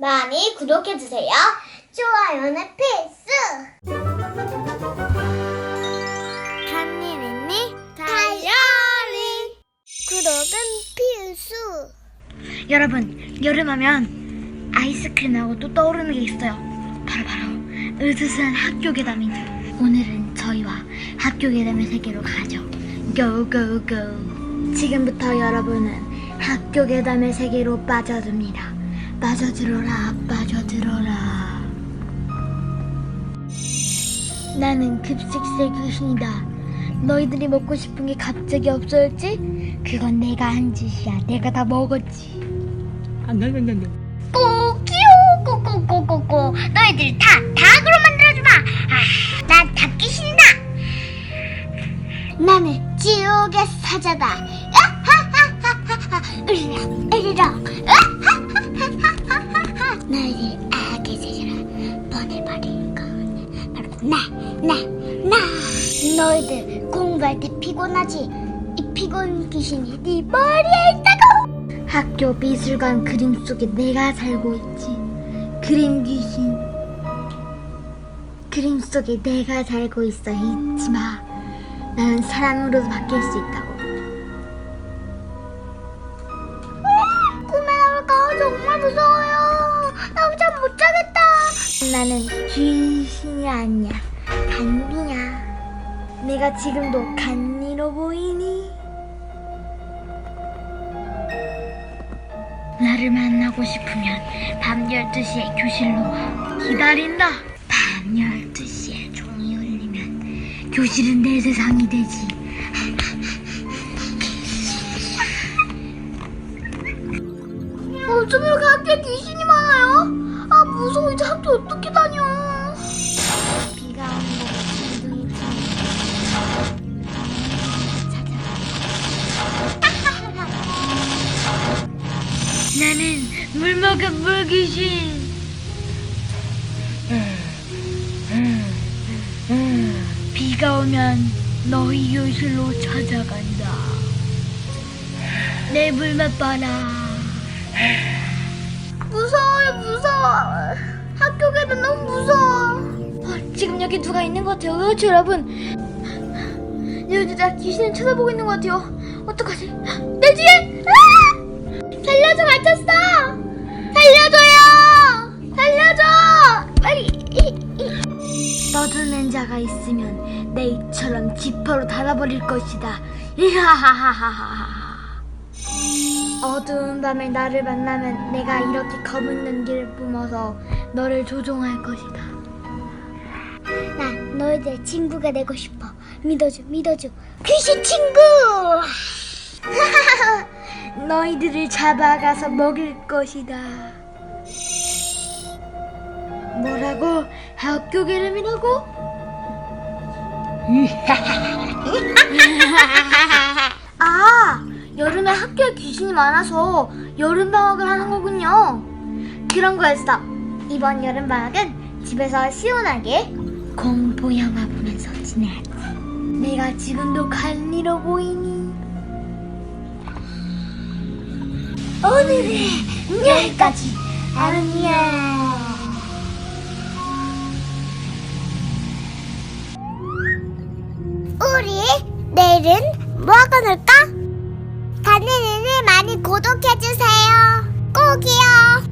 많이 구독해주세요. 좋아요는 필수! 간니는니? 다이어리 구독은 필수! 여러분 여름하면 아이스크림하고 또 떠오르는 게 있어요. 바로 바로 으스스한 학교 괴담이죠. 오늘은 저희와 학교 괴담의 세계로 가죠. 고고고 지금부터 여러분은 학교 괴담의 세계로 빠져듭니다 빠져들어라 빠져들어라. 나는 급식세 귀신이다. 너희들이 먹고 싶은 게 갑자기 없어졌지? 그건 내가 한 짓이야. 내가 다 먹었지. 꼬끼요 꼬꼬꼬꼬꼬 너희들 다 닭으로 만들어주마. 아, 난 닭귀신이다. 나는 지옥의 사자다. 으하하하하하. 으르렁 으르렁. 으 너희들 공부할 때 피곤하지 이 피곤 귀신이 네 머리에 있다고 학교 미술관 그림 속에 내가 살고 있지. 그림 귀신. 그림 속에 내가 살고 있어. 잊지 마. 나는 사람으로도 바뀔 수 있다고. 꿈에 나올까 정말 무서워요. 나 잠 못 자겠다. 나는 귀신이 아니야. 간이야. 내가 지금도 간이로 보이니? 나를 만나고 싶으면 밤 12시에 교실로 와. 기다린다. 밤 12시에 종이 울리면 교실은 내 세상이 되지. 어쩜 이렇게 학교에 귀신이 많아요? 아 무서워 이제 학교 어떻게 다 나는 물 먹은 물귀신. 비가 오면 너희 교실로 찾아간다. 내 물 맛 봐라. 무서워요 무서워. 학교 가도 너무 무서워. 어, 지금 여기 누가 있는 것 같아요. 그렇죠, 여러분? 여기 나 귀신을 쳐다보고 있는 것 같아요. 어떡하지? 내 뒤에! 아! 살려줘, 갇혔어! 살려줘요! 살려줘! 빨리! 떠드는 자가 있으면 내 입처럼 지퍼로 달아버릴 것이다. 이하하하하하. 어두운 밤에 나를 만나면 내가 이렇게 검은 눈기를 뿜어서 너를 조종할 것이다. 난 너희들 친구가 되고 싶어. 믿어줘 믿어줘. 귀신 친구. 너희들을 잡아가서 먹을 것이다. 뭐라고? 학교 이름이라고? 아, 여름에 학교에 귀신이 많아서 여름 방학을 하는 거군요. 그런 거였어. 이번 여름 방학은 집에서 시원하게 공포 영화 보면서 지내야지. 내가 지금도 갈리로 보이니? 오늘은 여기까지. 안녕. 우리 내일은 뭐 하고 놀까? 가는 이를 많이 구독해주세요. 꼭이요.